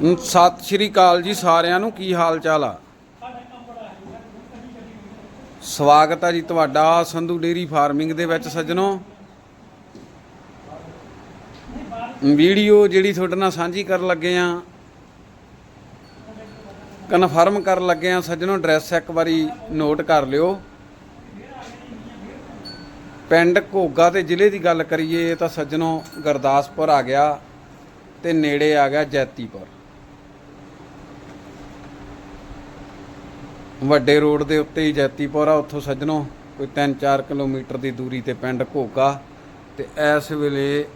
ਸਤਿ ਸ਼੍ਰੀ ਅਕਾਲ ਜੀ ਸਾਰਿਆਂ ਨੂੰ, ਕੀ ਹਾਲ ਚਾਲ ਆ? ਸਵਾਗਤ ਆ ਜੀ ਤੁਹਾਡਾ ਸੰਧੂ ਡੇਰੀ ਫਾਰਮਿੰਗ ਦੇ ਵਿੱਚ ਸੱਜਣੋ। ਵੀਡੀਓ ਜਿਹੜੀ ਤੁਹਾਡੇ ਨਾਲ ਸਾਂਝੀ ਕਰਨ ਲੱਗੇ ਆ, ਕਨਫਰਮ ਕਰਨ ਲੱਗੇ ਆ ਸੱਜਣੋ, ਐਡਰੈਸ ਇੱਕ ਵਾਰੀ ਨੋਟ ਕਰ ਲਿਓ। ਪਿੰਡ ਘੋਗਾ ਤੇ ਜ਼ਿਲ੍ਹੇ ਦੀ ਗੱਲ ਕਰੀਏ ਤਾਂ ਸੱਜਣੋ ਗੁਰਦਾਸਪੁਰ ਆ ਗਿਆ ਤੇ ਨੇੜੇ ਆ ਗਿਆ ਜੈਤੀਪੁਰ। ਵੱਡੇ ਰੋਡ ਦੇ ਉੱਤੇ ਹੀ ਜੈਤੀਪੁਰ ਆ ਉੱਥੋਂ ਸੱਜਣੋ, ਕੋਈ 3-4 ਕਿਲੋਮੀਟਰ ਦੀ ਦੂਰੀ ਤੇ ਪਿੰਡ ਘੋਗਾ ਤੇ ਇਸ ਵੇਲੇ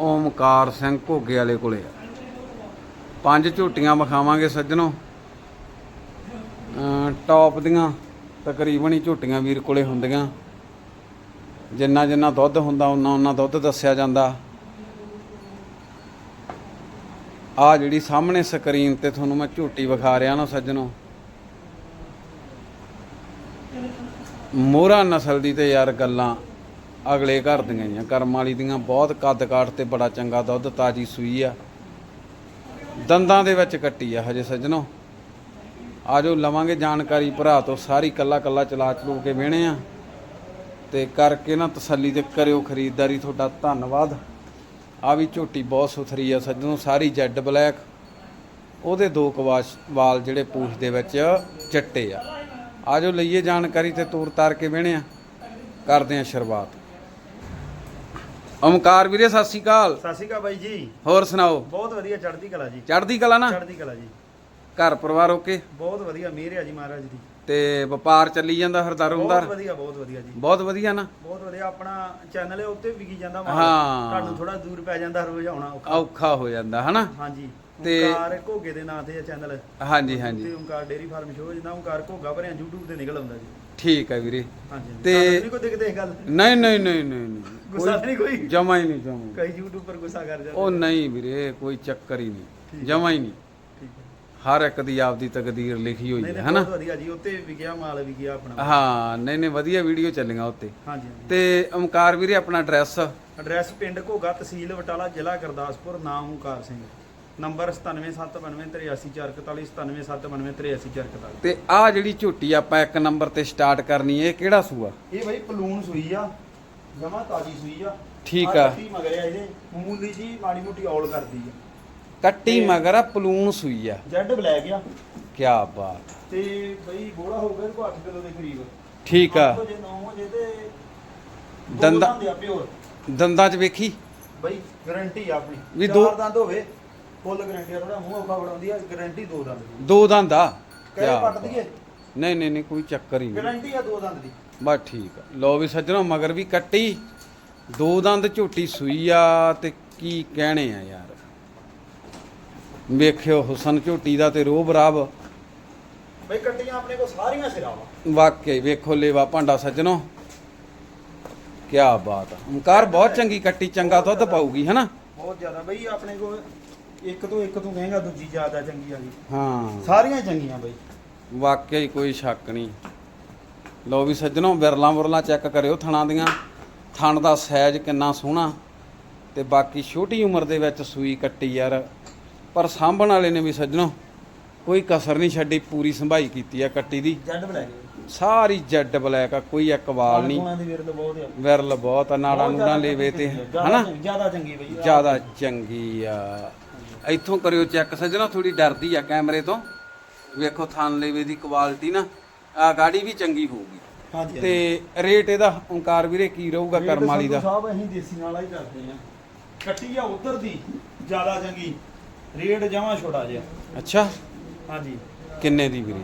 ਓਮਕਾਰ ਸਿੰਘ ਘੋਗੇ ਵਾਲੇ ਕੋਲੇ ਆ। ਪੰਜ ਝੋਟੀਆਂ ਵਿਖਾਵਾਂਗੇ ਸੱਜਣੋ। ਅਮ ਟੌਪ ਦੀਆਂ ਤਕਰੀਬਨ ਹੀ ਝੋਟੀਆਂ ਵੀਰ ਕੋਲੇ ਹੁੰਦੀਆਂ। ਜਿੰਨਾ ਜਿੰਨਾ ਦੁੱਧ ਹੁੰਦਾ ਉਹਨਾਂ ਉਹਨਾਂ ਦੁੱਧ ਦੱਸਿਆ ਜਾਂਦਾ। ਆ ਜਿਹੜੀ ਸਾਹਮਣੇ ਸਕਰੀਨ ਤੇ ਤੁਹਾਨੂੰ ਮੈਂ ਝੋਟੀ ਵਿਖਾ ਰਿਹਾ ਨਾ ਸੱਜਣੋ ਮੋਹਰਾ ਨਸਲ ਦੀ ਤੇ ਯਾਰ ਗੱਲਾਂ ਅਗਲੇ ਘਰ ਦੀਆਂ ਹੀ ਆ। ਕਰਮ ਵਾਲੀ ਦੀਆਂ ਬਹੁਤ ਕੱਦ ਕਾਠ ਤੇ ਬੜਾ ਚੰਗਾ ਦੁੱਧ, ਤਾਜੀ ਸੂਈ ਆ। ਦੰਦਾਂ ਦੇ ਵਿੱਚ ਕੱਟੀ ਆ ਹਜੇ ਸੱਜਣੋ। ਆਜੋ ਲਵਾਂਗੇ ਜਾਣਕਾਰੀ ਭਰਾ ਤੋਂ, ਸਾਰੀ ਕੱਲਾ ਕੱਲਾ ਚਲਾ ਚਲੂ ਕੇ ਵੇਣੇ ਆ। ਤੇ ਕਰਕੇ ਨਾ ਤਸੱਲੀ ਤੇ ਕਰਿਓ ਖਰੀਦਦਾਰੀ, ਤੁਹਾਡਾ ਧੰਨਵਾਦ। ਆ ਵੀ ਝੋਟੀ ਬਹੁਤ ਸੁਥਰੀ ਆ ਸੱਜਣੋ, ਸਾਰੀ ਜੈਡ ਬਲੈਕ। ਉਹਦੇ ਦੋ ਕਵਾਸ਼ ਵਾਲ ਜਿਹੜੇ ਪੂਛ ਦੇ ਵਿੱਚ ਚਿੱਟੇ ਆ। ਆਜੋ ਲਈਏ ਜਾਣਕਾਰੀ ਤੇ ਤੂਰ ਤਾਰ ਕੇ ਆ। ਕਰਦੇ ਆ ਸ਼ੁਰੂਆਤ। ਓਮਕਾਰ ਵੀਰੇ ਸਤਿ ਸ਼੍ਰੀ ਅਕਾਲ। ਸਤਿ ਸ਼੍ਰੀ ਅਕਾਲ ਬਾਈ ਜੀ। ਹੋਰ ਸੁਣਾਓ? ਬਹੁਤ ਵਧੀਆ ਚੜ੍ਹਦੀ ਕਲਾ ਜੀ। ਚੜ੍ਹਦੀ ਕਲਾ ਨਾ? ਚੜ੍ਹਦੀ ਕਲਾ ਜੀ। ਘਰ ਪਰਿਵਾਰ ਓਕੇ? ਬਹੁਤ ਵਧੀਆ ਮਿਹਰ ਹੈ ਜੀ ਮਹਾਰਾਜ ਦੀ। ਤੇ ਵਪਾਰ ਚੱਲੀ ਜਾਂਦਾ ਫਿਰ ਬਹੁਤ ਦਾਰੋਮਦਾਰ ਵਧੀਆ ਬਹੁਤ ਵਧੀਆ ਜੀ। ਬਹੁਤ ਵਧੀਆ ਨਾ? ਬਹੁਤ ਵਧੀਆ ਆਪਣਾ ਚੈਨਲ ਹੈ ਉੱਤੇ ਵਿਕੀ ਜਾਂਦਾ ਮਾਲ। ਹਾਂ। ਤੁਹਾਨੂੰ ਥੋੜਾ ਦੂਰ ਪੈ ਜਾਂਦਾ ਰੋਜ਼ ਆਉਣਾ ਔਖਾ। ਔਖਾ ਹੋ ਜਾਂਦਾ ਹਨਾ? ਹਾਂਜੀ। ਤੇ- ਓਂਕਾਰ ਘੋਗੇ ਦੇ ਨਾਂ ਤੇ ਹੈ ਚੈਨਲ ਹਾਂਜੀ ਤੇ ਹਾਂਜੀ ਓਂਕਾਰ ਡੇਰੀ ਫਾਰਮ ਸ਼ੋਅ ਜਿੰਨਾ ਓਂਕਾਰ ਘੋਗਾ ਭਰਿਆ YouTube ਤੇ ਨਿਕਲ ਆਉਂਦਾ ਜੀ। ਠੀਕ ਹੈ ਵੀਰੇ। ਹਾਂਜੀ ਤੇ- ਤੇ ਨਹੀਂ ਕੋਈ ਦਿਖਦੇ ਇਹ ਗੱਲ? ਨਹੀਂ ਨਹੀਂ ਨਹੀਂ ਨਹੀਂ ਨਹੀਂ। ਗੁੱਸਾ ਤਾਂ ਨਹੀਂ ਕੋਈ? ਜਮਾ ਹੀ ਨਹੀਂ ਜਮਾ। ਕਈ YouTuber ਗੁੱਸਾ ਕਰ ਜਾਂਦੇ ਉਹ ਨਹੀਂ ਵੀਰੇ ਕੋਈ ਚੱਕਰ ਹੀ ਨਹੀਂ। ਜਮਾ ਹੀ ਨਹੀਂ। ਠੀਕ ਹੈ ਹਰ ਇੱਕ ਦੀ ਆਪਦੀ ਤਕਦੀਰ ਲਿਖੀ ਹੋਈ ਨਹੀਂ ਹੈ ਨਹੀਂ ਹਨਾ? ਬਹੁਤ ਵਧੀਆ ਜੀ ਉੱਤੇ ਵਿਕਿਆ ਮਾਲ ਵਿਕਿਆ ਆਪਣਾ। ਹਾਂ ਨਹੀਂ ਨਹੀਂ ਵਧੀਆ ਵੀਡੀਓ ਚੱਲੀਆਂ ਉੱਤੇ ਹਾਂਜੀ ਤੇ ਓਮਕਾਰ ਵੀਰੇ ਆਪਣਾ ਐਡਰੈਸ ਐਡਰੈਸ ਪਿੰਡ ਘੋਗਾ ਤਹਿਸੀਲ ਬਟਾਲਾ ਜ਼ਿਲ੍ਹਾ ਗੁਰਦਾਸਪੁਰ ਨਾਮ ਓਂਕਾਰ ਸਿੰਘ। ਨੰਬਰ 9779383441 9779383441 ਤੇ ਆਹ ਜਿਹੜੀ ਝੋਟੀ ਆਪਾਂ ਇੱਕ ਨੰਬਰ ਤੇ ਸਟਾਰਟ ਕਰਨੀ ਹੈ ਇਹ ਕਿਹੜਾ ਸੂਆ? ਇਹ ਬਈ ਪਲੂਨ ਸੂਈ ਆ ਜਮਾ ਤਾਜੀ ਸੂਈ ਆ। ਠੀਕ ਆ। ਕੱਟੀ ਮਗਰ ਆ ਇਹਦੇ ਮੂਲੀ ਜੀ ਮਾੜੀ ਮੋਟੀ ਔਲ ਕਰਦੀ ਆ। ਕੱਟੀ ਮਗਰ ਆ ਪਲੂਣ ਸੂਈ ਆ। ਜੈਡ ਬਲੈਕ ਆ। ਕੀ ਬਾਤ। ਤੇ ਬਈ ਬੋੜਾ ਹੋਊਗਾ ਇਹਦੇ ਕੋਲ 8 ਕਿਲੋ ਦੇ ਕਰੀਬ। ਠੀਕ ਆ। ਵਜੇ 9 ਵਜੇ ਤੇ ਦੰਦਾਂ- ਦੇ ਆ ਪਿਓਰ। ਦੰਦਾਂ 'ਚ ਵੇਖੀ। ਬਈ ਗਾਰੰਟੀ ਆ ਆਪਣੀ। ਵੀ ਦੋ- ਦੰਦ ਹੋਵੇ। ਫੁੱਲ ਗਾਰੰਟੀ ਆ ਥੋੜਾ ਮੂੰਹ ਔਖਾ ਬਣਾਉਂਦੀ ਆ ਗਾਰੰਟੀ ਦੋ ਦੰਦ ਦੀ। ਦੋ ਦੰਦ ਆ? ਕਹੇ ਕਿਆ ਪੱਟ ਬਾਤ। ਦਈਏ ਨਹੀਂ ਨਹੀਂ ਨਹੀਂ ਕੋਈ ਚੱਕਰ ਹੀ ਨਹੀਂ। ਗਾਰੰਟੀ ਆ ਦੋ ਦੰਦ ਦੀ। ਬਸ ਠੀਕ ਆ। ਲੋ ਵੀ ਸੱਜਣੋ ਮਗਰ ਵੀ ਕੱਟੀ। ਦੋ ਦੰਦ ਝੋਟੀ ਸੂਈ ਆ ਤੇ ਕੀ ਕਹਿਣੇ ਆ ਯਾਰ। ਵੇਖਿਓ ਹੁਸਨ ਝੋਟੀ ਦਾ ਤੇ ਰੋਬ ਰਾਬ ਬਈ ਕੱਟੀਆਂ ਆਪਣੇ ਕੋਲ ਸਾਰੀਆਂ ਸਿਰਾ ਵਾ। ਵਾਕਈ ਵੇਖੋ ਲੇਵਾ ਭਾਂਡਾ ਸੱਜਣੋ। ਕੀ ਬਾਤ ਆ। ਓਮਕਾਰ ਬਹੁਤ ਚੰਗੀ ਕੱਟੀ ਚੰਗਾ ਦੁੱਧ ਪਾਊਗੀ ਹਨਾ? ਬਹੁਤ ਜ਼ਿਆਦਾ। ਬਈ ਆਪਣੇ ਕੋਲ ਇੱਕ ਤੋਂ ਇੱਕ ਤੂੰ ਕਹੇਗਾ ਦੂਜੀ ਜ਼ਿਆਦਾ ਚੰਗੀ ਆ ਗਈ ਹਾਂ। ਸਾਰੀਆਂ ਚੰਗੀਆਂ ਬਈ। ਵਾਕਈ ਕੋਈ ਸ਼ੱਕ ਨਹੀਂ। ਲੋ ਵੀ ਸੱਜਣੋ ਵਿਰਲਾ ਵਿਰਲਾ ਚੈੱਕ ਕਰਿਓ ਥਣਾ ਦੀਆਂ। ਥਣ ਦਾ ਸਾਈਜ਼ ਕਿੰਨਾ ਸੋਹਣਾ। ਤੇ ਬਾਕੀ ਛੋਟੀ ਉਮਰ ਦੇ ਵਿੱਚ ਸੂਈ ਕੱਟੀ ਯਾਰ। ਪਰ ਸਾਂਭਣ ਵਾਲੇ ਨੇ ਵੀ ਸੱਜਣੋ ਕੋਈ ਕਸਰ ਨਹੀਂ ਛੱਡੀ ਪੂਰੀ ਸੰਭਾਈ ਕੀਤੀ ਆ ਕੱਟੀ ਦੀ। ਜੱਡ ਬਲੈਕ ਸਾਰੀ ਜੈਡ ਬਲੈਕ ਆ ਕੋਈ ਇੱਕ ਵਾਲ ਨਹੀਂ ਦੀ ਵਿਰਲ ਬਹੁਤ ਆ। ਵਿਰਲ ਬਹੁਤ ਆ ਨਾੜਾ ਨੂੜਾ ਲੇਵੇ ਤੇ। ਹਨਾ? ਜ਼ਿਆਦਾ ਚੰਗੀ ਬਈ। ਜ਼ਿਆਦਾ ਚੰਗੀ ਆ। ਇੱਥੋਂ ਕਰਿਓ ਚੈੱਕ ਸੱਜਣਾ ਥੋੜੀ ਡਰਦੀ ਆ ਕੈਮਰੇ ਤੋਂ। ਵੇਖੋ ਥਾਨ ਲੇਵੇ ਦੀ ਕੁਆਲਿਟੀ ਨਾ ਆ ਗਾੜੀ ਵੀ ਚੰਗੀ ਹੋਊਗੀ। ਹਾਂਜੀ ਤੇ ਰੇਟ ਇਹਦਾ ਓਂਕਾਰ ਵੀਰੇ ਕੀ ਰਹੂਗਾ ਕਰਮ ਵਾਲੀ ਦਾ? ਸਾਹਿਬ ਅਸੀਂ ਦੇਸੀ ਨਾਲਾ ਹੀ ਕਰਦੇ ਆ ਕੱਟੀ ਆ ਉਧਰ ਦੀ ਜ਼ਿਆਦਾ ਚੰਗੀ। ਰੇਟ ਜਮਾ ਛੋਟਾ ਜਿਹਾ। ਅੱਛਾ। ਹਾਂਜੀ। ਕਿੰਨੇ ਦੀ ਵੀਰੇ?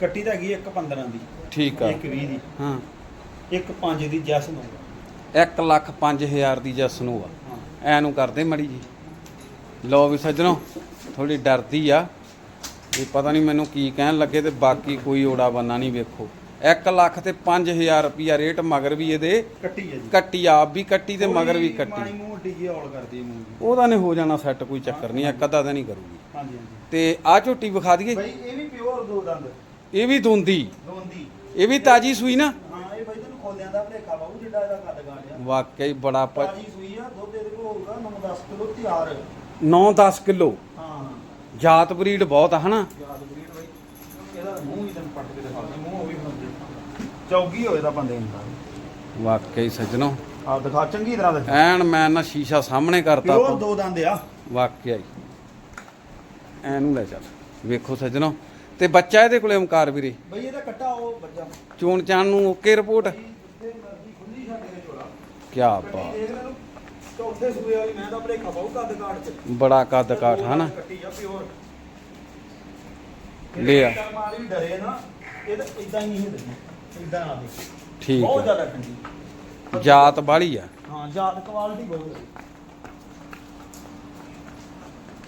ਕੱਟੀ ਤਾਂ ਹੈਗੀ 1.15 ਦੀ। ਠੀਕ ਆ। 1.20 ਦੀ। ਹਾਂ। 1.5 ਦੀ ਜੈਸ ਨੂੰ 1 ਲੱਖ 5000 ਦੀ ਜਸ ਨੂੰ ਆ ਐ ਨੂੰ ਕਰਦੇ ਮੜੀ ਜੀ। ਲੋ ਵੀ ਸੱਜਣੋ ਥੋੜੀ ਡਰਦੀ ਆ। ਵੀ ਪਤਾ ਨਹੀਂ ਮੈਨੂੰ ਕੀ ਕਹਿਣ ਲੱਗੇ ਤੇ ਬਾਕੀ ਕੋਈ ਓੜਾ ਬੰਨਾ ਨਹੀਂ ਵੇਖੋ। 1 ਲੱਖ ਤੇ 5000 ਰੁਪਿਆ ਰੇਟ ਮਗਰ ਵੀ ਇਹਦੇ ਕੱਟੀ ਹੈ ਜੀ। ਕੱਟੀ ਆਪ ਵੀ ਕੱਟੀ ਤੇ ਮਗਰ ਵੀ ਮਾੜੀ ਕੱਟੀ। ਮੂੰਹ ਢੀ ਜਿਹੀ ਔਲ ਕਰਦੀ ਹੈ ਮੂੰਹ ਉਹਦਾ ਨੇ ਹੋ ਜਾਣਾ ਸੈੱਟ ਕੋਈ ਚੱਕਰ ਨਹੀਂ ਇੱਕ ਅੱਧਾ ਤਾਂ ਨਹੀਂ ਕਰੂਗੀ। ਹਾਂਜੀ ਹਾਂਜੀ। ਤੇ ਆ ਝੋਟੀ ਵਿਖਾ ਦਈਏ। ਬਈ ਇਹ ਵੀ ਪਿਓਰ ਦੋ ਦੰਦ। ਇਹ ਵੀ ਦੁੰਦੀ। ਦੋਂਦੀ। ਇਹ ਵੀ ਤਾਜੀ ਸੂਈ ਨਾ? ਹਾਂ ਇਹ ਬਈ ਤੈਨੂੰ ਖੋਲਿਆਂ ਦਾ ਭਲੇਖਾ ਬਾਹੂ ਜਿੱਡਾ ਇਹਦਾ ਕੱਦ ਗਾੜਿਆ। ਵਾਕਈ ਬੜਾ ਪ- ਤਾਜੀ ਸੂਈ ਆ ਦੁੱਧ ਇਹਦੇ ਕੋਲ ਹੋਊਗਾ 9-10 ਕਿਲੋ ਤਿਆਰ। 9-10 ਕਿਲੋ। ਹਾਂ। ਜਾਤ ਬਰੀਡ ਬਹੁਤ ਆ ਹਨਾ? ਯਾਦ ਬਰੀਡ ਬਾਈ। ਇਹਦਾ ਮੂੰਹ ਹੀ ਤੈਨੂੰ ਪੱਟ ਕੇ ਦਿਖਾ ਦੇ ਮੂੰਹ ਉਹ ਵੀ ਬੰਦੇ ਚੌਗੀ ਹੋਏ ਦਾ ਬੰਦੇ ਨੂੰ ਵਾਕਈ ਸੱਜਣੋ। ਆ ਦਿਖਾ ਚੰਗੀ ਤਰ੍ਹਾਂ ਦੇ ਐਨ ਮੈਂ ਨਾ ਸ਼ੀਸ਼ਾ ਸਾਹਮਣੇ ਕਰਤਾ ਪਿਓਰ। ਦੋ ਦੰਦ ਆ। ਵਾਕਿਆ ਹੀ। ਐਨੂੰ ਲੈ ਚੱਲ। ਵੇਖੋ ਸੱਜਣੋ। ਤੇ ਬੱਚਾ ਇਹਦੇ ਕੋਲੇ ਓਮਕਾਰ ਵੀਰੇ? ਬਈ ਇਹਦਾ ਕੱਟਾ ਉਹ ਬੱਜਾ ਚੋਣ ਚਾਣ ਨੂੰ ਓਕੇ ਰਿਪੋਰਟ? ਜਿੱਥੇ ਮਰਜ਼ੀ ਖੁੱਲੀ ਛੱਡ ਕੇ ਬਾਤ। ਦੇਖ ਲੈ ਚੌਥੇ ਸੂਏ ਵਾਲੀ ਮੈਂ ਤਾਂ ਭਰੇਖਾ ਪਾਉ ਕੱਦ ਕਾਟ ਚ। ਬੜਾ ਕੱਦ ਕਾਠ ਹਨਾ? ਕੱਟੀ ਆ ਪਿਓਰ ਡਰੇ ਨਾ ਇਹ ਤਾਂ ਇਦਾਂ ਹੀ ਨਹੀਂ ਇਦਾਂ ਆ ਦੇ। ਠੀਕ ਬਹੁਤ ਜ਼ਿਆਦਾ ਠੰਡੀ। ਜਾਤ ਬਾਲੀ ਆ। ਹਾਂ ਜਾਤ ਕੁਆਲਿਟੀ ਬਹੁਤ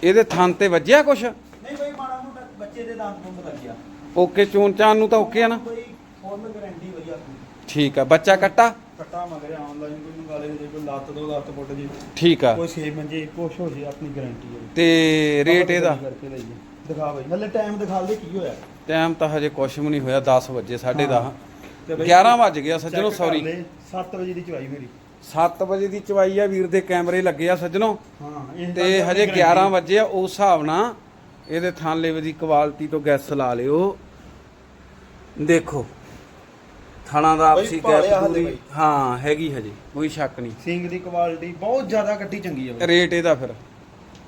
ਇਹਦੇ ਥਣ ਤੇ ਵੱਜਿਆ ਕੁਛ? ਨਹੀਂ ਬਈ ਮਾੜਾ ਮੋਟਾ ਬੱਚੇ ਦੇ ਦੰਦ ਦੁੰਦ ਲੱਗਿਆ। ਓਕੇ ਚੋਣ ਚਾਣ ਨੂੰ ਤਾਂ ਓਕੇ ਆ ਨਾ। ਬਈ ਫੁੱਲ ਗਾਰੰਟੀ ਵਧੀਆ ਆਪਣੀ। ਠੀਕ ਆ ਬੱਚਾ ਕੱਟਾ? ਕੱਟਾ ਮਗਰ ਆਨਲਾਈਨ ਕੋਈ ਨੂੰ ਗਾਲੇ ਜੇ ਕੋਈ ਲੱਤ ਦੋ ਲੱਤ ਪੁੱਟ ਜੇ। ਠੀਕ ਆ। ਕੋਈ ਛੇ ਮੰਜੇ ਕੁਛ ਹੋ ਜੇ ਆਪਣੀ ਗਾਰੰਟੀ ਹੈ ਤੇ ਰੇਟ ਇਹਦਾ? ਕਰਕੇ ਲਈਏ। ਦਿਖਾ ਬਈ ਹਲੇ ਟਾਈਮ ਦਿਖਾ ਦੇ ਕੀ ਹੋਇਆ। ਟਾਈਮ ਤਾਂ ਹਜੇ ਕੁਛ ਵੀ ਨਹੀਂ ਹੋਇਆ 10 ਵਜੇ 10:30 ਤੇ ਬਈ 11 ਵੱਜ ਗਿਆ ਸੱਜਣੋ ਸੌਰੀ ਲੈ, 7 ਵਜੇ ਦੀ ਚਵਾਈ ਮੇਰੀ। 7 ਵਜੇ ਦੀ ਚਵਾਈ ਆ ਵੀਰ ਦੇ ਕੈਮਰੇ ਲੱਗੇ ਆ ਸੱਜਣੋ। ਹਾਂ ਤੇ ਹਜੇ 11 ਵਜੇ ਆ ਉਸ ਹਿਸਾਬ ਨਾਲ ਇਹਦੇ ਥਾਂ ਲੇਵੇ ਦੀ ਕੁਆਲਿਟੀ ਤੋਂ ਗੈਸ ਲਾ ਲਿਓ। ਦੇਖੋ ਥਾਣਾ ਦਾ ਆਪਸੀ ਭਾਲਿਆ ਗੈਪ ਹਲੇ ਪੂਰੀ ਬਈ। ਹਾਂ ਹੈਗੀ ਹਜੇ ਕੋਈ ਸ਼ੱਕ ਨਹੀਂ। ਸਿੰਗ ਦੀ ਕੁਆਲਿਟੀ ਬਹੁਤ ਜ਼ਿਆਦਾ ਕੱਟੀ ਚੰਗੀ ਬਈ। ਰੇਟ ਇਹਦਾ ਫਿਰ।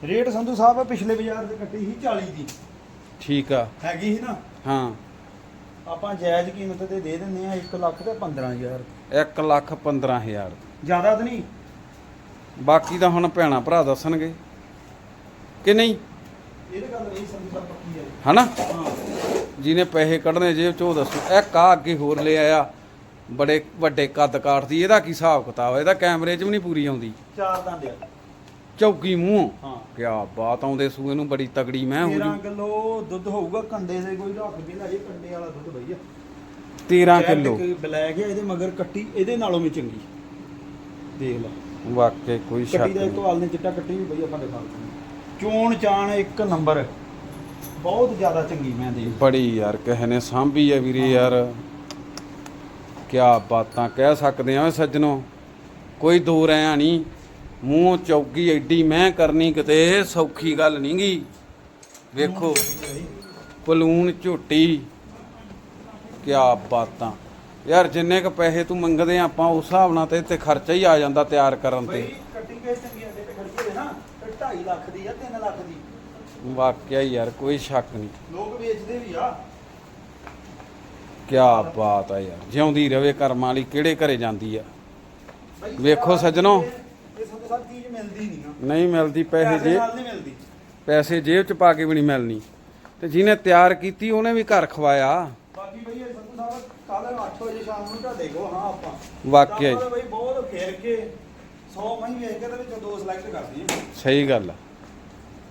ਰੇਟ ਸੰਧੂ ਸਾਹਿਬ ਪਿਛਲੇ ਬਾਜ਼ਾਰ ਤੇ ਕੱਟੀ ਸੀ 40 ਦੀ। ਠੀਕ ਆ। ਹੈਗੀ ਸੀ ਨਾ? ਹਾਂ। ਆਪਾਂ ਜਾਇਜ਼ ਕੀਮਤ ਤੇ ਦੇ ਦਿੰਦੇ ਆ 1 ਲੱਖ ਤੇ 15000 1 ਲੱਖ 15000 ਜ਼ਿਆਦਾ ਤਾਂ ਨਹੀਂ? ਬਾਕੀ ਤਾਂ ਹੁਣ ਭੈਣਾ ਭਰਾ ਦੱਸਣਗੇ। ਕਿ ਨਹੀਂ? ਇਹਦੇ ਗੱਲ ਨਹੀਂ ਸੰਧੂ ਸਾਹਿਬ ਪੱਕੀ ਹੈ ਹਨਾ? ਹਾਂ। ਜਿਹਨੇ ਪੈਸੇ ਕੱਢਣੇ ਜੇਬ ਚੋਂ ਦੱਸੋ। ਇੱਕ ਆ ਅੱਗੇ ਹੋਰ ਲੈ ਆਇਆ? ਬੜੇ ਵੱਡੇ ਕੱਦ ਕਾਠ ਦੀ ਇਹਦਾ ਕੀ ਹਿਸਾਬ ਕਿਤਾਬ? ਇਹਦਾ ਕੈਮਰੇ 'ਚ ਵੀ ਨਹੀਂ ਪੂਰੀ ਆਉਂਦੀ। ਚਾਰ ਦੰਦ ਆ ਚੌਕੀ ਮੂੰਹ? ਹਾਂ। ਕਿਆ ਬਾਤ ਆਉਂਦੇ ਸੂਏ ਨੂੰ ਬੜੀ ਤਗੜੀ ਮੈਂ ਹੋ 13 ਜੂ। ਕਿਲੋ ਦੁੱਧ ਹੋਊਗਾ ਕੰਡੇ ਦੇ ਕੋਈ ਰੱਖ ਵੀ ਨਾ ਇਹ ਕੰਡੇ ਵਾਲਾ ਦੁੱਧ ਬਈ ਆ 13 ਕਿਲੋ। ਬਲੈਕ ਹੈ ਇਹਦੇ ਮਗਰ ਕੱਟੀ ਇਹਦੇ ਨਾਲੋਂ ਵੀ ਚੰਗੀ। ਦੇਖ ਲੈ। ਵਾਕਈ ਕੋਈ ਸ਼ੱਕ ਕੱਟੀ ਦਾ ਇੱਕ ਨਹੀਂ। ਵਾਲ ਨੇ ਚਿੱਟਾ ਕੱਟੀ ਵੀ ਬਈ ਆਪਾਂ ਦਿਖਾ ਦਿੰਦੇ ਚੋਣ ਚਾਣ ਇੱਕ ਨੰਬਰ। ਬਹੁਤ ਜ਼ਿਆਦਾ ਚੰਗੀ ਮੈਂ ਦੇਖ ਬੜੀ ਯਾਰ ਕਿਸੇ ਨੇ ਸਾਂਭੀ ਆ ਵੀਰੇ ਯਾਰ। ਕਿਆ ਬਾਤਾਂ ਕਹਿ ਸਕਦੇ ਆ ਓਏ ਸੱਜਣੋ। ਕੋਈ ਦੋ ਰਿਆ ਨਹੀਂ ਮੂੰਹ ਚੌਕੀ ਐਡੀ ਮੈਂ ਕਰਨੀ ਕਿਤੇ ਸੌਖੀ ਗੱਲ ਨਹੀਂ ਗੀ ਵੇਖੋ ਪਲੂਨ ਝੋਟੀ। ਕਿਆ ਬਾਤਾਂ। ਯਾਰ ਜਿੰਨੇ ਕ ਪੈਸੇ ਤੂੰ ਮੰਗਦੇ ਆ ਆਪਾਂ ਉਸ ਹਿਸਾਬ ਨਾਲ ਤੇ ਤੇ ਖਰਚਾ ਹੀ ਆ ਜਾਂਦਾ ਤਿਆਰ ਕਰਨ ਬਈ ਤੇ। ਕੱਟੀ ਕੇ ਚੰਗੀ ਅੱਡੇ ਤੇ ਖੜੀ ਹੋਵੇ ਨਾ ਤੇ 2.5 ਲੱਖ ਦੀ ਆ 3 ਲੱਖ ਦੀ। ਵਾਕਿਆ ਹੀ ਯਾਰ ਕੋਈ ਸ਼ੱਕ ਨਹੀਂ। ਲੋਕ ਵੇਚਦੇ ਵੀ ਆ। ਕਿਆ ਬਾਤ ਆ ਯਾਰ ਜਿਉਂਦੀ ਰਵੇ ਕਰਮਾਂ ਵਾਲੀ ਕਿਹੜੇ ਘਰੇ ਜਾਂਦੀ ਆ? ਬਈ ਵੇਖੋ ਇਹ ਸੱਜਣੋ। ਇਹ ਸਭ ਸਭ ਚੀਜ਼ ਮਿਲਦੀ ਨਹੀਂ ਆ। ਨਹੀਂ ਮਿਲਦੀ ਪੈਸੇ ਜੇ ਨਾਲ ਨਹੀਂ ਮਿਲਦੀ। ਪੈਸੇ ਜੇਬ ਚ ਪਾ ਕੇ ਵੀ ਨਹੀਂ ਮਿਲਣੀ। ਤੇ ਜਿਹਨੇ ਤਿਆਰ ਕੀਤੀ ਉਹਨੇ ਵੀ ਘਰ ਖਵਾਇਆ। ਬਾਕੀ ਬਈ ਇਹ ਸੰਧੂ ਸਾਹਿਬ ਕੱਲ 8 ਵਜੇ ਸ਼ਾਮ ਨੂੰ ਤੁਹਾਡੇ ਕੋਲ ਹਾਂ ਆਪਾਂ। ਵਾਕਿਆ ਹੀ। ਤਾਂ ਬਈ ਬਹੁਤ ਫੇਰ ਕੇ 100 ਮਹੀਂ ਵੇਖ ਕੇ ਤੇ ਵਿੱਚੋਂ ਦੋ ਸਿਲੈਕਟ ਕਰਦੀ ਸਹੀ ਗੱਲ ਆ।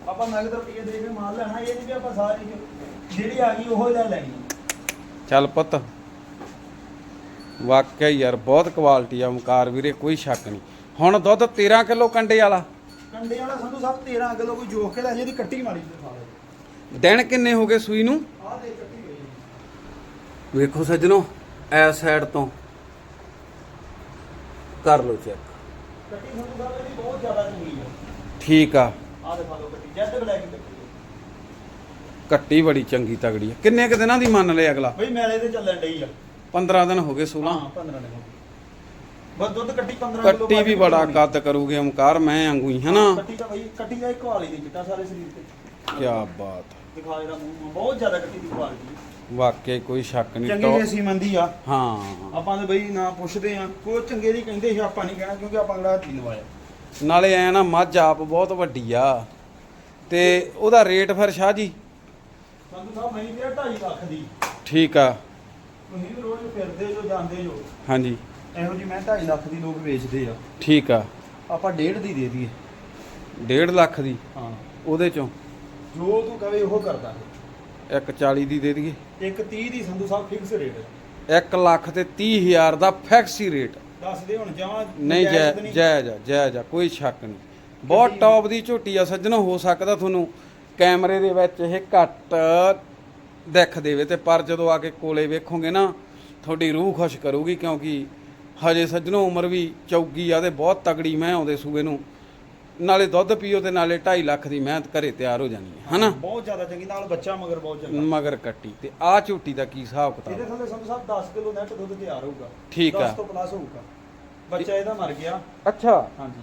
ਆਪਾਂ ਨਗਦ ਰੁਪਏ ਦੇ ਕੇ ਮਾਲ ਲੈਣਾ ਇਹ ਨਹੀਂ ਵੀ ਆਪਾਂ ਸਾਰੀ ਜਿਹੜੀ ਆ ਗਈ ਉਹ ਲੈ ਲੈਣੀ। ਚੱਲ ਪੁੱਤ। ਵਾਕਿਆ ਯਾਰ ਬਹੁਤ ਕੁਆਲਿਟੀ ਆ ਓਮਕਾਰ ਵੀਰੇ ਕੋਈ ਸ਼ੱਕ ਨਹੀਂ। ਹੁਣ ਦੁੱਧ 13 ਕਿਲੋ ਕੰਡੇ ਵਾਲਾ। ਕੰਡੇ ਵਾਲਾ ਸੰਧੂ ਸਾਹਿਬ 13 ਕਿਲੋ ਕੋਈ ਜੋਖ ਕੇ ਲੈ ਜੇ ਇਹਦੀ ਕੱਟੀ ਮਾਰੀ ਤੇ ਖਾ ਲੈ ਦਿਨ ਕਿੰਨੇ ਹੋ ਗਏ ਸੂਈ ਨੂੰ? ਆਹ ਦੇ ਕੱਟੀ ਗਈ ਵੇਖੋ ਸੱਜਣੋ ਐ ਸਾਈਡ ਤੋਂ। ਕਰ ਲਓ ਚੈੱਕ ਕੱਟੀ ਸੰਧੂ ਸਾਹਿਬ ਇਹਦੀ ਬਹੁਤ ਜ਼ਿਆਦਾ ਚੰਗੀ ਆ। ਠੀਕ ਆ। ਆਹ ਦਿਖਾ ਲਓ ਕੱਟੀ ਬਲੈਕ ਬੜੀ ਚੰਗੀ ਤਗੜੀ ਆ। ਕਿੰਨੇ ਕੁ ਦਿਨਾਂ ਦੀ ਮੰਨ ਲਏ ਅਗਲਾ? ਬਈ ਮੈਲੇ ਤੇ ਚੱਲਣ ਡਈ ਆ। 15 ਦਿਨ ਹੋ ਗਏ 16 ਹਾਂ 15 ਦਿਨ ਹੋ ਗਏ। ਬਸ ਦੁੱਧ ਕੱਟੀ 15 ਕਿਲੋ ਕੱਟੀ ਵੀ ਬੜਾ ਕੱਦ ਕਰੂਗੇ ਓਮਕਾਰ ਮੈਂ ਹੀ ਹਨਾ? ਕੱਟੀ ਤਾਂ ਬਈ ਕੱਟੀ ਦਾ ਇੱਕ ਵਾਲੀ ਦੀ ਚਿੱਟਾ ਸਾਰੇ ਸਰੀਰ ਤੇ। ਕੀ ਬਾਤ। ਦਿਖਾ ਇਹਦਾ ਮੂੰਹ ਬਹੁਤ ਜ਼ਿਆਦਾ ਕੱਟੀ ਦੀ ਕੁਆਲਿਟੀ ਵਾਕਿਆ ਕੋਈ ਸ਼ੱਕ ਨਹੀਂ ਚੰਗੀ ਟੌਪ- ਜੈਸੀ ਮੰਦੀ ਆ। ਹਾਂ। ਆਪਾਂ ਤੇ ਬਈ ਨਾ ਪੁੱਛਦੇ ਆ। ਕੋਈ ਚੰਗੇ ਦੀ ਕਹਿੰਦੇ ਸੀ ਆਪਾਂ ਨਹੀਂ ਕਹਿਣਾ ਕਿਉਂਕਿ ਆਪਾਂ ਅਗਲਾ ਹੱਥੀ ਨਵਾਇਆ ਨਾਲੇ ਐ ਨਾ ਮੱਝ ਆਪ ਬਹੁਤ ਵੱਡੀ ਆ। ਤੇ ਉਹਦਾ ਰੇਟ ਫਿਰ ਸ਼ਾਹ ਜੀ? ਸੰਧੂ ਸਾਹਿਬ ਮੈਂ ਕਿਹਾ 2.5 ਲੱਖ ਦੀ। ਠੀਕ ਆ। ਤੁਸੀਂ ਵੀ ਰੋਜ਼ ਫਿਰਦੇ ਜੋ ਜਾਂਦੇ ਜੋ। ਹਾਂਜੀ। ਇਹੋ ਜੀ ਮੈਂ 2.5 ਲੱਖ ਦੀ ਲੋਕ ਵੇਚਦੇ ਆ। ਠੀਕ ਆ। ਆਪਾਂ ਡੇਢ ਦੀ ਦੇ ਦਈਏ। 1.5 ਲੱਖ ਦੀ? ਹਾਂ। ਉਹਦੇ ਚੋਂ? ਜੋ ਤੂੰ ਕਵੇ ਉਹ ਕਰਦਾ। ਇੱਕ 40 ਦੀ ਦੇ ਦਈਏ। ਇੱਕ 30 ਦੀ ਸੰਧੂ ਸਾਹਿਬ ਫਿਕਸ ਰੇਟ 1 ਲੱਖ ਤੇ 30 ਹਜ਼ਾਰ ਦਾ ਫਿਕਸ ਹੀ ਰੇਟ ਦੱਸ ਦੇ ਹੁਣ ਜਮਾ ਨਹੀਂ। ਜਾਇਜ਼ ਆ ਜਾਇਜ਼ ਆ ਕੋਈ ਸ਼ੱਕ ਨਹੀਂ। ਬਹੁਤ ਟੌਪ ਦੀ ਝੋਟੀ ਆ ਸੱਜਣੋ ਹੋ ਸਕਦਾ ਤੁਹਾਨੂੰ ਕੈਮਰੇ ਦੇ ਵਿੱਚ ਇਹ ਘੱਟ ਦਿਖ ਦੇਵੇ ਤੇ ਪਰ ਜਦੋਂ ਆ ਕੇ ਕੋਲੇ ਵੇਖੋਗੇ ਨਾ ਤੁਹਾਡੀ ਰੂਹ ਖੁਸ਼ ਕਰੂਗੀ ਕਿਉਂਕਿ ਹਜੇ ਸੱਜਣੋ ਉਮਰ ਵੀ ਚੌਗੀ ਆ ਤੇ ਬਹੁਤ ਤਗੜੀ ਮੈਂ ਆਉਂਦੇ ਸੂਬੇ ਨੂੰ। ਨਾਲੇ ਦੁੱਧ ਪੀਓ ਤੇ ਨਾਲੇ 2.5 ਲੱਖ ਦੀ ਮਿਹਨਤ ਘਰੇ ਤਿਆਰ ਹੋ ਜਾਣੀ ਹੈ ਹਨਾ? ਬਹੁਤ ਜ਼ਿਆਦਾ ਚੰਗੀ ਨਾਲ ਬੱਚਾ ਮਗਰ ਬਹੁਤ ਚੰਗਾ। ਮਗਰ ਕੱਟੀ ਤੇ ਆ ਝੋਟੀ ਦਾ ਕੀ ਹਿਸਾਬ ਇਹਦੇ ਕਿਤਾਬ ਥੱਲੇ ਸੰਧੂ ਸਾਹਿਬ 10 ਕਿਲੋ ਨੈਟ ਦੁੱਧ ਤਿਆਰ ਹੋਊਗਾ। ਠੀਕ ਆ। 10 ਤੋਂ ਪਲੱਸ ਹੋਊਗਾ। ਬੱਚਾ ਇਹਦਾ ਮਰ ਗਿਆ। ਅੱਛਾ। ਹਾਂਜੀ।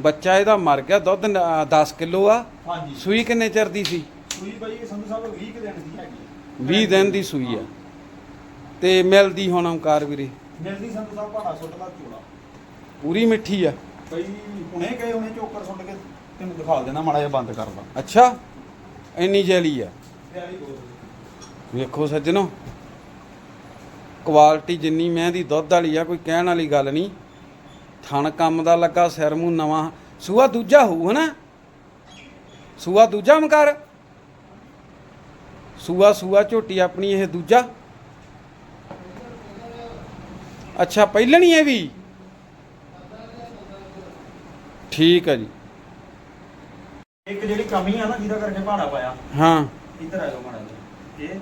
ਬੱਚਾ ਇਹਦਾ ਮਰ ਗਿਆ ਦੁੱਧ 10 ਕਿਲੋ ਆ। ਹਾਂਜੀ। ਸੂਈ ਕਿੰਨੇ ਚਿਰ ਦੀ ਸੀ? ਸੂਈ ਬਾਈ ਇਹ ਸੰਧੂ ਸਾਹਿਬ 20 ਕੁ ਦਿਨ ਦੀ ਹੈਗੀ। 20 ਦਿਨ ਦੀ ਸੂਈ ਆ। ਤੇ ਮਿਲਦੀ ਹੁਣ ਓਂਕਾਰ ਵੀਰੇ? ਮਿਲਦੀ ਸੰਧੂ ਸਾਹਿਬ ਭਾੜਾ ਸੁੱਟ ਦਾ ਚੋਲਾ। ਪੂਰੀ ਮਿੱਠੀ ਆ। ਬਈ ਹੁਣੇ ਗਏ ਹੁਣੇ ਚੋਕਰ ਸੁੱਟ ਕੇ ਤੈਨੂੰ ਦਿਖਾ ਦੇਣਾ ਮਾੜਾ ਜਿਹਾ ਬੰਦ ਕਰਦਾ ਅੱਛਾ ਇੰਨੀ ਜੈਲੀ ਆ। ਵੇਖੋ ਸੱਜਣੋ ਕੁਆਲਿਟੀ ਜਿੰਨੀ ਮੈਂ ਦੀ ਦੁੱਧ ਵਾਲੀ ਆ ਕੋਈ ਕਹਿਣ ਵਾਲੀ ਗੱਲ ਨਹੀਂ। ਥਣ ਕੰਮ ਦਾ ਲੱਗਾ ਸਿਰ ਮੂੰਹ ਨਵਾਂ। ਸੂਆ ਦੂਜਾ ਹੋਊ ਹਨਾ? ਸੂਆ ਦੂਜਾ ਮਕਾਰ। ਸੂਆ ਸੂਆ ਝੋਟੀ ਆਪਣੀ ਇਹ ਦੂਜਾ। ਅੱਛਾ ਪਹਿਲਣੀ ਇਹ ਵੀ? ਠੀਕ ਹੈ ਜੀ। ਇੱਕ ਜਿਹੜੀ ਕਮੀ ਆ ਨਾ ਜਿਹਦਾ ਕਰਕੇ ਭਾੜਾ ਪਾਇਆ। ਹਾਂ। ਇੱਧਰ ਆ ਜਾਓ ਮਾੜਾ ਜਿਹਾ। ਇਹ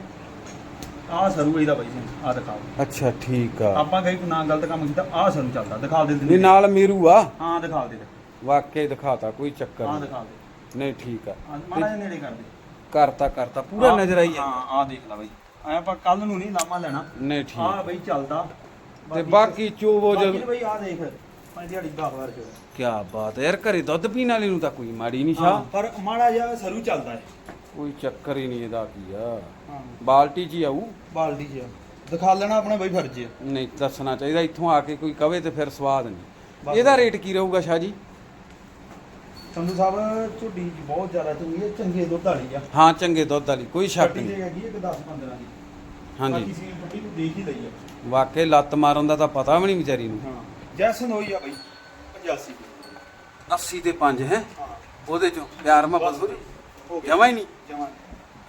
ਆਹ ਸਰੂ ਇਹਦਾ ਬਾਈ ਜੀ ਆਹ ਦਿਖਾਓ। ਅੱਛਾ ਠੀਕ ਆ। ਆਪਾਂ ਕਹੀ ਨਾ ਗਲਤ ਕੰਮ ਕੀਤਾ ਆਹ ਸਰੂ ਚੱਲਦਾ ਦਿਖਾ ਦੇ ਨਹੀਂ ਦਿੰਦੇ ਨਾਲ ਮੇਰੂ ਆ। ਹਾਂ ਦਿਖਾ ਦੇ ਵਾਕਈ ਦਿਖਾਤਾ ਕੋਈ ਚੱਕਰ ਹਾਂ ਨਹੀਂ। ਦਿਖਾ ਦੇ। ਨਹੀਂ ਠੀਕ ਆ। ਮਾੜਾ ਜਿਹਾ ਨੇੜੇ ਕਰ ਦੇ। ਕਰਤਾ ਕਰਤਾ ਪੂਰਾ ਆਹ- ਨਜ਼ਰ ਆਈ ਹਾਂ ਆਹ ਦੇਖ ਲੈ ਬਾਈ। ਐ ਆਪਾਂ ਕੱਲ ਨੂੰ ਨਹੀਂ ਲਾਮਾ ਲੈਣਾ। ਨਹੀਂ ਆਹ ਠੀਕ ਬਈ ਚੱਲਦਾ। ਤੇ ਬਾਕੀ ਚੋਵੋ ਬਾਕੀ ਜਦ ਬਈ ਆਹ ਦੇਖ। ਮੈਂ ਦਿਹਾੜੀ 10 ਵਾਰ ਚ। ਕੀ ਬਾਤ ਹੈ ਯਾਰ ਘਰੇ ਦੁੱਧ ਪੀਣ ਵਾਲੇ ਨੂੰ ਤਾਂ ਕੋਈ ਮਾੜੀ ਨਹੀਂ ਸ਼ਾ ਪਰ ਮਾੜਾ ਜਿਹਾ ਸਰੂ ਚੱਲਦਾ ਹੈ। ਕੋਈ ਚੱਕਰ ਹੀ ਨਹੀਂ ਇਹਦਾ ਕੀ ਆ। ਹਾਂ ਬਾਲਟੀ 'ਚ ਹੀ ਆਊ। ਬਾਲਟੀ ਜਿਹਾ ਦਿਖਾ ਲੈਣਾ ਆਪਣਾ ਬਈ ਫਰਜ਼ ਹੈ ਨਹੀਂ ਦੱਸਣਾ ਚਾਹੀਦਾ ਇੱਥੋਂ ਆ ਕੇ ਕੋਈ ਕਵੇ ਤੇ ਫਿਰ ਸਵਾਦ ਨਹੀਂ। ਇਹਦਾ ਰੇਟ ਕੀ ਰਹੂਗਾ ਸ਼ਾਹ ਜੀ? ਸੰਧੂ ਸਾਹਿਬ ਝੁੱਡੀ ਬਹੁਤ ਜ਼ਿਆਦਾ ਚੰਗੀ ਹੈ ਚੰਗੇ ਦੁੱਧ ਵਾਲੀ ਆ। ਹਾਂ ਚੰਗੇ ਦੁੱਧ ਵਾਲੀ ਕੋਈ ਸ਼ੱਕ ਨਹੀਂ। ਹੈਗੀ ਇੱਕ 10 15 ਦੀ। ਬਾਕੀ ਹਾਂਜੀ ਸੀ ਟੁੱਟੀ ਨੂੰ ਦੇਖ ਹੀ ਲਈ ਆ। ਵਾਕਈ ਲੱਤ ਮਾਰਨ ਦਾ ਤਾਂ ਪਤਾ ਵੀ ਨਹੀਂ ਵਿਚਾਰੀ ਨੂੰ। ਹਾਂ। ਜੈਸਨ ਹੋਈ ਆ ਬਈ 85 80 ਤੇ 5 ਹੈ? ਉਹਦੇ ਚੋਂ ਪਿਆਰ ਮਾ ਬਸ। ਬਸੂਰੀ ਹੋ ਗਿਆ ਜਮਾ ਹੀ ਨਹੀਂ? ਜਮਾਂ।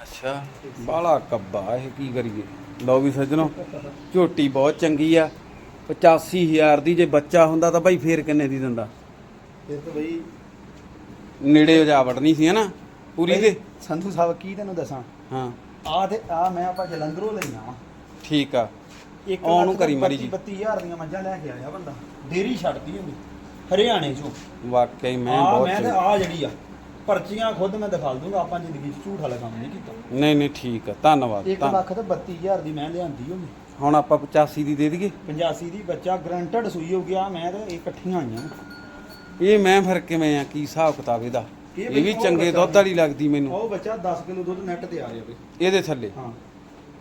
ਅੱਛਾ। ਬਾਲਾ ਕੱਬਾ ਇਹ ਕੀ ਕਰੀਏ? ਲਓ ਵੀ ਸੱਜਣੋ ਝੋਟੀ ਬਹੁਤ ਚੰਗੀ ਆ। 85000 ਦੀ ਜੇ ਬੱਚਾ ਹੁੰਦਾ ਤਾਂ ਭਾਈ ਫੇਰ ਕਿੰਨੇ ਦੀ ਦਿੰਦਾ? ਫਿਰ ਤਾਂ ਬਈ ਨੇੜੇ ਜਾ ਵੜਨੀ ਸੀ ਹਨਾ? ਪੂਰੀ ਦੇ ਸੰਧੂ ਸਾਹਿਬ ਕੀ ਤੈਨੂੰ ਦੱਸਾਂ? ਹਾਂ। ਆ ਤੇ ਆ ਮੈਂ ਆਪਾਂ ਜਲੰਧਰੋਂ ਲਈਆਂ ਵਾ। ਠੀਕ ਆ। ਇੱਕ ਆਉਣ ਨੂੰ ਕਰੀ ਮਾੜੀ ਜੀ। 32000 ਦੀਆਂ ਮੱਝਾਂ ਲੈ ਕੇ ਆਇਆ ਬੰਦਾ। ਡੇਰੀ ਛੱਡਦੀ ਹੁੰਦੀ। ਹਰਿਆਣੇ ਚੋਂ। ਵਾਕਈ ਮੈਂ ਆ ਬਹੁਤ ਮੈਂ ਤੇ ਆ ਜਿਹੜੀ ਆ। ਪਰਚੀਆਂ ਖੁਦ ਮੈਂ ਦਿਖਾ ਦੂੰਗਾ ਆਪਾਂ ਜ਼ਿੰਦਗੀ 'ਚ ਝੂਠ ਵਾਲਾ ਕੰਮ ਨਹੀਂ ਕੀਤਾ। ਨਹੀਂ ਨਹੀਂ ਠੀਕ ਆ ਧੰਨਵਾਦ 1 ਧੰਨ- ਲੱਖ ਤੇ 32000 ਦੀ ਮੈਂ ਲਿਆਂਦੀ ਹੋਗੀ ਹੁਣ ਆਪਾਂ 85 ਦੀ ਦੇ ਦਈਏ। 85 ਦੀ ਬੱਚਾ ਗਰੰਟਡ ਸੂਈ ਹੋ ਗਿਆ ਮੈਂ ਤੇ ਇਹ ਇਕੱਠੀਆਂ ਆਈਆਂ। ਇਹ ਮੈਂ ਫਿਰ ਕਿਵੇਂ ਆ ਕੀ ਹਿਸਾਬ ਕਿਤਾਬ ਇਹਦਾ? ਇਹ ਇਹ ਵੀ ਬਈ ਉਹ ਚੰਗੇ ਬੱਚਾ ਦੁੱਧ ਵਾਲੀ ਲੱਗਦੀ ਮੈਨੂੰ। ਉਹ ਬੱਚਾ 10 ਕਿਲੋ ਦੁੱਧ ਨੈਟ ਤੇ ਆ ਰਿਹਾ ਬਈ ਇਹਦੇ ਥੱਲੇ। ਹਾਂ।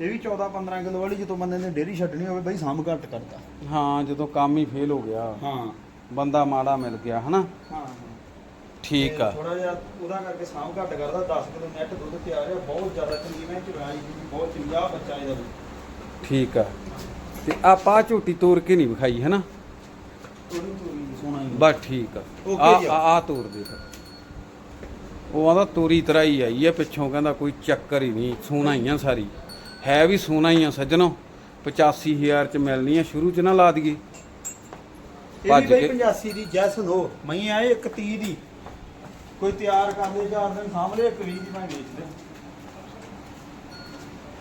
ਇਹ ਵੀ 14 15 ਕਿਲੋ ਵਾਲੀ ਜਦੋਂ ਬੰਦੇ ਨੇ ਡੇਰੀ ਛੱਡਣੀ ਹੋਵੇ ਬਈ ਸਾਂਭ ਘੱਟ ਕਰਦਾ ਹਾਂ ਜਦੋਂ ਕੰਮ ਹੀ ਫੇਲ ਹੋ ਗਿਆ। ਹਾਂ। ਬੰਦਾ ਮਾੜਾ ਮਿਲ ਗਿਆ ਹਨਾ? ਹਾਂ। ਠੀਕ ਆ। ਥੋੜਾ ਜਿਹਾ ਉਹਦਾ ਕਰਕੇ ਸਾਂਭ ਘੱਟ ਕਰਦਾ 10 ਕਿਲੋ ਨੈਟ ਦੁੱਧ ਤੇ ਆ ਬਹੁਤ ਜ਼ਿਆਦਾ ਚੰਗੀ ਮੈਂ ਚੁਰਾਈ ਦੀ ਬਹੁਤ ਚੰਗਾ ਬੱਚਾ ਇਹਦਾ ਵੀ। ਠੀਕ ਆ। ਤੇ ਆਪਾਂ ਆਹ ਝੋਟੀ ਤੋੜ ਕੇ ਨਹੀਂ ਵਿਖਾਈ ਹਨਾ? ਥੋੜੀ ਥੋੜੀ ਸੋਹਣਾ ਹੀ ਬਸ ਠੀਕ ਆ। Okay ਆ ਜੀ। ਆ? ਆ ਤੋੜ ਦੇ। ਫਿਰ ਉਹ ਆਂਦਾ ਤੋਰੀ ਤਰ੍ਹਾਂ ਹੀ ਆਈ ਆ ਪਿੱਛੋਂ ਕਹਿੰਦਾ ਕੋਈ ਚੱਕਰ ਹੀ ਨਹੀਂ ਸੋਨਾ ਹੀ ਆ ਸਾਰੀ। ਹੈ ਵੀ ਸੋਨਾ ਹੀ ਆ ਸੱਜਣੋ 85000 ਚ ਮਿਲਣੀ ਆ ਸ਼ੁਰੂ ਚ ਨਾ ਲਾ ਦਈਏ। ਇਹ ਵੀ ਬਈ ਕੇ। 85 ਦੀ ਜੈਸਨ ਹੋ ਮੈਂ ਆਏ ਇੱਕ 30 ਦੀ। ਕੋਈ ਤਿਆਰ ਕਰ ਦੇ ਚਾਰ ਦਿਨ ਲੈ ਇੱਕ 20 ਦੀ ਮੈਂ ਵੇਚ ਦੇ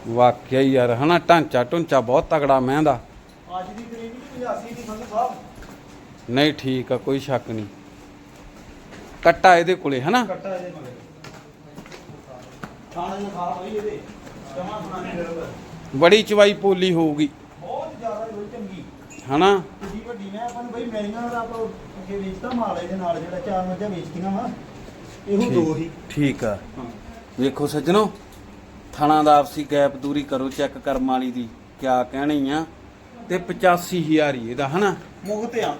ਵਾਕਿਆ ਹੀ ਯਾਰ ਹਨਾ ਢਾਂਚਾ ਢੁੰਚਾ ਬਹੁਤ ਤਗੜਾ ਮੈਂ ਦਾ ਅੱਜ ਦੀ ਤਰੀਕ ਦੀ 85 ਦੀ ਸੰਧੂ ਸਾਹਿਬ ਨਹੀਂ ਠੀਕ ਆ ਕੋਈ ਸ਼ੱਕ ਨਹੀਂ। ਕੱਟਾ ਇਹਦੇ ਕੋਲੇ ਹਨਾ? ਕੱਟਾ ਇਹਦੇ ਮਗਰ ਖਾਣਾ ਜਿਹਾ ਖਾ ਬਈ ਇਹਦੇ। ਜਮਾ ਸੁਣਾਣੇ ਫਿਰ ਬੜੀ ਚਵਾਈ ਪੋਲੀ ਹੋਊਗੀ। ਬਹੁਤ ਜ਼ਿਆਦਾ ਹੀ ਚੰਗੀ। ਹਨਾ? ਕਿੱਡੀ ਵੱਡੀ ਮੈਂ ਆਪਾਂ ਨੂੰ ਬਈ ਮਿਲੀਆਂ ਦਾ ਆਪਾਂ ਅੱਗੇ ਵੇਚਦਾ ਮਾਲ ਇਹਦੇ ਨਾਲ ਜਿਹੜਾ ਚਾਰ ਮੱਝਾਂ ਵੇਚਦੀਆਂ ਵਾ। ਇਹੋ ਦੋ ਹੀ। ਠੀਕ ਆ। ਹਾਂ। ਵੇਖੋ ਸੱਜਣੋ ਥਣਾ ਦਾ ਆਪਸੀ ਗੈਪ ਦੂਰੀ ਕਰੋ ਚੈੱਕ ਕਰਮ ਵਾਲੀ ਦੀ ਕਿਆ ਕਹਿਣੀ ਆ। ਤੇ 85000 ਹੀ ਇਹਦਾ ਹਨਾ? ਮੁਕਤ ਆ।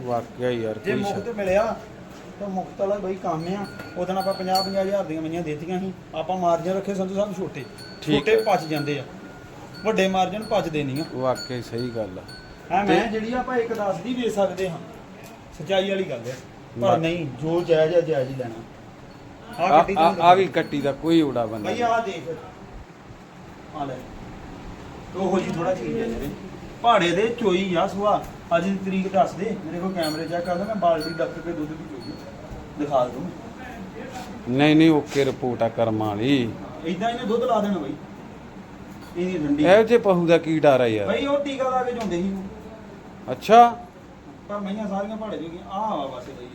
ਵਾਕਿਆ ਯਾਰ ਜੇ ਕੋਈ ਮੁਕਤ ਸ਼ੱਕ। ਮਿਲਿਆ ਤਾਂ ਮੁਕਤ ਵਾਲਾ ਬਈ ਕੰਮ ਆ। ਉਦੋਂ ਆਪਾਂ 50 50000 ਦੀਆਂ ਮਈਆਂ ਦੇਤੀਆਂ ਸੀ। ਆਪਾਂ ਮਾਰਜਨ ਰੱਖੇ ਸੰਧੂ ਸਾਹਿਬ ਛੋਟੇ। ਠੀਕ ਛੋਟੇ ਹੈ। ਪਚ ਜਾਂਦੇ ਆ। ਵੱਡੇ ਮਾਰਜਨ ਪਚਦੇ ਨਹੀਂ ਆ। ਵਾਕਿਆ ਹੀ ਸਹੀ ਗੱਲ ਆ। ਹਾਂ ਮੈਂ ਜਿਹੜੀ ਆਪਾਂ ਇੱਕ 10 ਦੀ ਵੇਚ ਸਕਦੇ ਹਾਂ। ਸਚਾਈ ਵਾਲੀ ਗੱਲ ਹੈ ਪਰ ਵਾਹ। ਨਹੀਂ ਜੋ ਜਾਇਜ਼ ਹੈ ਜਾਇਜ਼ ਹੀ ਲੈਣਾ। ਆ ਆਹ ਗੱਡੀ ਆ- ਆ ਵੀ ਕੱਟੀ ਦਾ ਕੋਈ ਉੜਾ ਬੰਦਾ ਬਈ ਆ ਦੇਖ। ਆ ਲੈ। ਉਹ ਜੀ ਥੋੜਾ ਚੀਜ਼ ਹੈ ਜਿਹੜੇ ਪਹਾੜੇ ਦੇ ਚੋਈ ਆ ਸੁਆ ਅੱਜ ਦੀ ਤਰੀਕ ਦੱਸ ਦੇ। ਮੇਰੇ ਕੋਲ ਕੈਮਰੇ ਚੈੱਕ ਕਰ ਲੈ ਮੈਂ ਬਾਲਟੀ ਡੱਕ ਕੇ ਦੁੱਧ ਦੀ ਚੋਈ ਦਿਖਾ ਦੂੰ। ਨਹੀਂ ਨਹੀਂ ਓਕੇ ਰਿਪੋਰਟ ਆ ਕਰਮ ਵਾਲੀ। ਇਦਾਂ ਇਹਨੇ ਦੁੱਧ ਲਾ ਦੇਣਾ ਬਈ। ਇਹਦੀ ਡੰਡੀ। ਇਹ ਜੇ ਪਹੂ ਦਾ ਕੀ ਡਰ ਆ ਯਾਰ? ਬਈ ਉਹ ਟੀਕਾ ਲਾ ਕੇ ਜਾਂਦੇ ਸੀ ਅੱਛਾ। ਪਰ ਮਈਆਂ ਸਾਰੀਆਂ ਪਹਾੜੇ ਦੀ ਆ ਆ ਵਾ ਬਸ ਬਈ।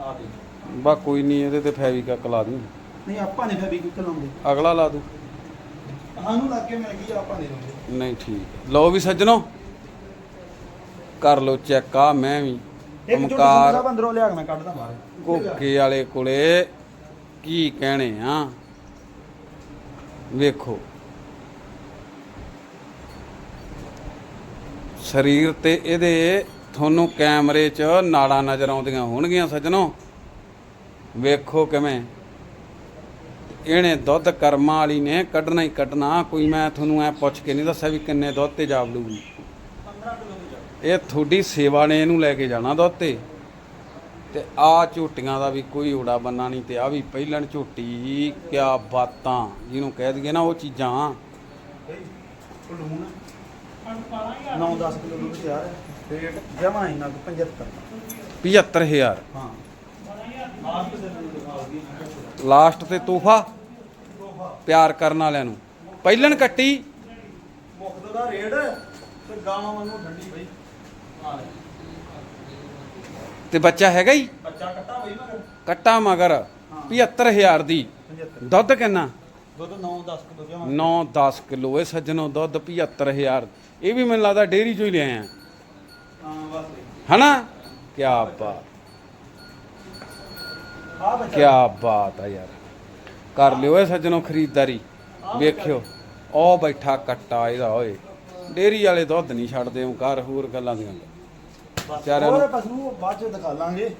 ਆ ਦੇ ਬਾ ਕੋਈ ਨਹੀਂ ਇਹਦੇ ਤੇ ਫੈਵਿਕਕ ਲਾ ਦੂੰ। ਨਹੀਂ ਆਪਾਂ ਨੇ ਫੈਬੀ ਕਿੱਕ ਲਾਉਂਦੇ। ਅਗਲਾ ਲਾ ਦੂੰ। ਸਾਨੂੰ ਲੱਗ ਕੇ ਮਿਲ ਗਈ ਆਪਾਂ ਨਹੀਂ ਲਾਉਂਦੇ। ਨਹੀਂ ਠੀਕ। ਲਓ ਵੀ ਸੱਜਣੋ। ਕਰ ਲਓ ਚੈੱਕ ਆ ਮੈਂ ਵੀ ਇੱਕ ਲਿਆ ਕੇ ਮੈਂ ਕੱਢਦਾ ਬਾਹਰ। ਵਾਲੇ ਕੋਲੇ ਕੀ ਕਹਿਣੇ ਆ? ਵੇਖੋ। ਸਰੀਰ ਤੇ ਇਹਦੇ ਤੁਹਾਨੂੰ ਕੈਮਰੇ 'ਚ ਨਾੜਾਂ ਨਜ਼ਰ ਆਉਂਦੀਆਂ ਹੋਣਗੀਆਂ ਸੱਜਣੋ। ਵੇਖੋ ਕਿਵੇਂ। ਇਹਨੇ ਦੁੱਧ ਕਰਮਾਂ ਵਾਲੀ ਨੇ ਕੱਢਣਾ ਹੀ ਕੱਢਣਾ। ਕੋਈ ਮੈਂ ਤੁਹਾਨੂੰ ਐ ਪੁੱਛ ਕੇ ਨਹੀਂ ਦੱਸਿਆ ਵੀ ਕਿੰਨੇ ਦੁੱਧ ਤੇ ਜਾਵਲੂਗੀ 15 ਕਿਲੋ ਦੀ ਜਾ ਇਹ ਤੁਹਾਡੀ ਸੇਵਾ ਨੇ ਇਹਨੂੰ ਲੈ ਕੇ ਜਾਣਾ ਦੁੱਧ ਤੇ। ਤੇ ਆ ਝੋਟੀਆਂ ਦਾ ਵੀ ਕੋਈ ਓੜਾ ਬੰਨਾ ਨਹੀਂ ਤੇ ਆ ਵੀ ਪਹਿਲਣ ਝੋਟੀ। ਕਿਆ ਬਾਤਾਂ। ਜਿਹਨੂੰ ਕਹਿ ਦਈਏ ਨਾ ਉਹ ਚੀਜ਼ਾਂ। ਲੂਣ 9-10 ਕਿਲੋ ਦੁੱਧ ਤਿਆਰ ਹੈ। ਰੇਟ ਜਮਾ ਇੰਨਾ ਕੁ 75 75000 ਹਾਂ ਆਪ ਕਿਸੇ ਨੂੰ ਦਿਖਾਓਗੀ ਲਾਸਟ ਤੇ ਤੋਹਫਾ ਪਿਆਰ ਕਰਨ ਵਾਲਿਆਂ ਨੂੰ। ਪਹਿਲਣ ਕੱਟੀ। ਮੁਖਤ ਦਾ ਰੇਟ ਤੇ ਗਾਵਾਂ ਵਾਂਗੂ ਠੰਡੀ ਬਈ ਤੇ ਬੱਚਾ ਹੈਗਾ ਹੀ? ਬੱਚਾ ਕੱਟਾ ਬਈ ਮਗਰ। ਕੱਟਾ ਮਗਰ। 75000 ਦੀ। 75 ਦੁੱਧ ਕਿੰਨਾ? ਦੁੱਧ 9-10 ਕਿਲੋ ਜਮਾ 9-10 ਕਿਲੋ। ਇਹ ਸੱਜਣੋ ਦੁੱਧ 75000 ਇਹ ਵੀ ਮੈਨੂੰ ਲੱਗਦਾ ਡੇਅਰੀ ਚੋਂ ਹੀ ਲਿਆਏ ਆ। ਹਾਂ ਬਸ ਹਨਾ? ਕਿਆ ਬਾਤ। ਕਿਆ ਬਾਤ ਆ ਯਾਰ। ਕਰ ਲਿਓ ਇਹ ਸੱਜਣੋ ਖਰੀਦਦਾਰੀ। ਵੇਖਿਓ। ਉਹ ਬੈਠਾ ਕੱਟਾ ਇਹਦਾ ਓਏ। ਡੇਰੀ ਵਾਲੇ ਦੁੱਧ ਨਹੀਂ ਛੱਡਦੇ ਓਂਕਾਰ ਹੋਰ ਗੱਲਾਂ ਦੀਆਂ। ਚਾਰਾਂ ਨੂੰ- ਪਸ਼ੂ ਬਾਅਦ ਚ ਦਿਖਾ ਲਾਂਗੇ।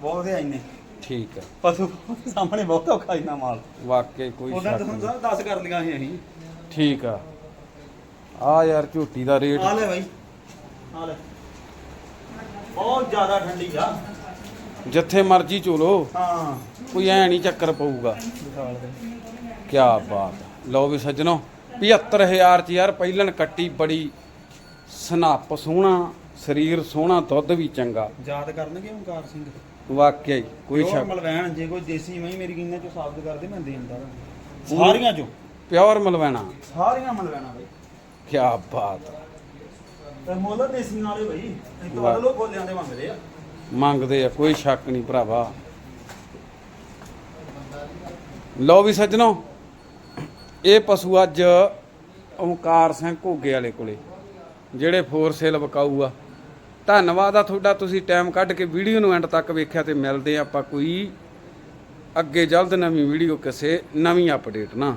ਬਹੁਤ ਹੈ ਇੰਨੇ। ਠੀਕ ਹੈ ਪਸ਼ੂ ਸਾਹਮਣੇ ਬਹੁਤ ਔਖਾ ਇੰਨਾ ਮਾਲ। ਵਾਕਈ ਕੋਈ ਉਹਨਾਂ ਤੁਹਾਨੂੰ ਸਾਰਾ 10 ਕਰ ਲਿਆ ਸੀ ਅਸੀਂ। ਠੀਕ ਆ। ਆ ਯਾਰ ਝੂਟੀ ਦਾ ਰੇਟ। ਆ ਲੈ ਬਾਈ। ਆ ਲੈ। ਬਹੁਤ ਜ਼ਿਆਦਾ ਠੰਡੀ ਆ। ਜਿੱਥੇ ਮਰਜ਼ੀ ਚੋਲੋ ਹਾਂ। ਕੋਈ ਐ ਨਹੀਂ ਚੱਕਰ ਪਊਗਾ। ਦੇ ਕਿਆ ਬਾਤ ਆ। ਲਓ ਵੀ ਸੱਜਣੋ 75000 ਚ ਯਾਰ ਪਹਿਲਣ ਕੱਟੀ ਬੜੀ ਸਨੱਪ ਸੋਹਣਾ ਸਰੀਰ ਸੋਹਣਾ ਦੁੱਧ ਵੀ ਚੰਗਾ। ਯਾਦ ਕਰਨਗੇ ਓਮਕਾਰ ਸਿੰਘ? ਵਾਕਿਆ ਹੀ ਕੋਈ ਪਿਓਰ ਸ਼ੱਕ। ਮਲਵੈਣ ਜੇ ਕੋਈ ਦੇਸੀ ਮਹੀਂ ਮੇਰੀ ਕਿੰਨੇ ਚੋਂ ਸਾਬਤ ਕਰਦੇ ਮੈਂ ਦੇਣ ਦਾ। ਸਾਰੀਆਂ ਚੋਂ? ਪਿਓਰ ਮਲਵੈਣਾ। ਸਾਰੀਆਂ ਮਲਵੈਣਾ ਬਈ। ਕਿਆ ਬਾਤ ਆ। ਤੇ ਮੁੱਲ ਦੇਸੀ ਵਾਲੇ ਬਈ। ਇਹ ਤੋਂ ਵਾਹ। ਵੱਧ ਲੋਕ ਬੋਲਿਆਂ ਦੇ ਮੰਗਦੇ ਆ। ਮੰਗਦੇ ਆ, ਕੋਈ ਸ਼ੱਕ ਨਹੀਂ ਭਰਾਵਾ। ਲਓ ਵੀ ਸੱਜਣੋ, ਇਹ ਪਸ਼ੂ ਅੱਜ ਓਮਕਾਰ ਸਿੰਘ ਘੋਗੇ ਵਾਲੇ ਕੋਲੇ, ਜਿਹੜੇ ਫੋਰ ਸੇਲ ਵਿਕਾਊ ਆ। ਧੰਨਵਾਦ ਆ ਤੁਹਾਡਾ, ਤੁਸੀਂ ਟਾਈਮ ਕੱਢ ਕੇ ਵੀਡੀਓ ਨੂੰ ਐਂਡ ਤੱਕ ਵੇਖਿਆ ਤੇ ਮਿਲਦੇ ਆ ਆਪਾਂ ਕੋਈ ਅੱਗੇ ਜਲਦ ਨਵੀਂ ਵੀਡੀਓ ਕਿਸੇ ਨਵੀਂ ਅਪਡੇਟ ਨਾ